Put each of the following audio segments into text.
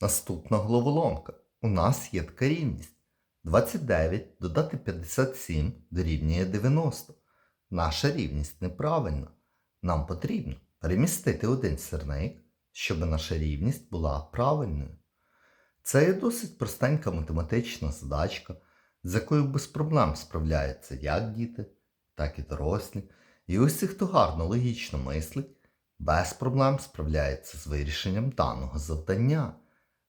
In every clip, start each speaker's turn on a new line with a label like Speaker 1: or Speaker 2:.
Speaker 1: Наступна головоломка. У нас є така рівність. 29 додати 57 дорівнює 90. Наша рівність неправильна. Нам потрібно перемістити один сірник, щоб наша рівність була правильною. Це є досить простенька математична задачка, з якою без проблем справляються як діти, так і дорослі. І усі, хто гарно логічно мислить, без проблем справляється з вирішенням даного завдання.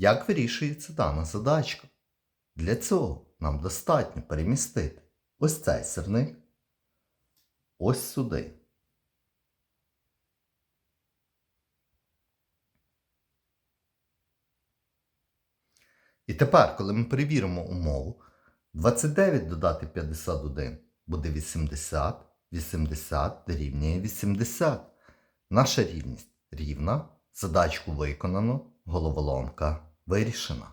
Speaker 1: Як вирішується дана задачка? Для цього нам достатньо перемістити ось цей сирник ось сюди. І тепер, коли ми перевіримо умову, 29 додати 51 буде 80, 80 дорівнює 80. Наша рівність рівна, задачку виконано, головоломка вирішена.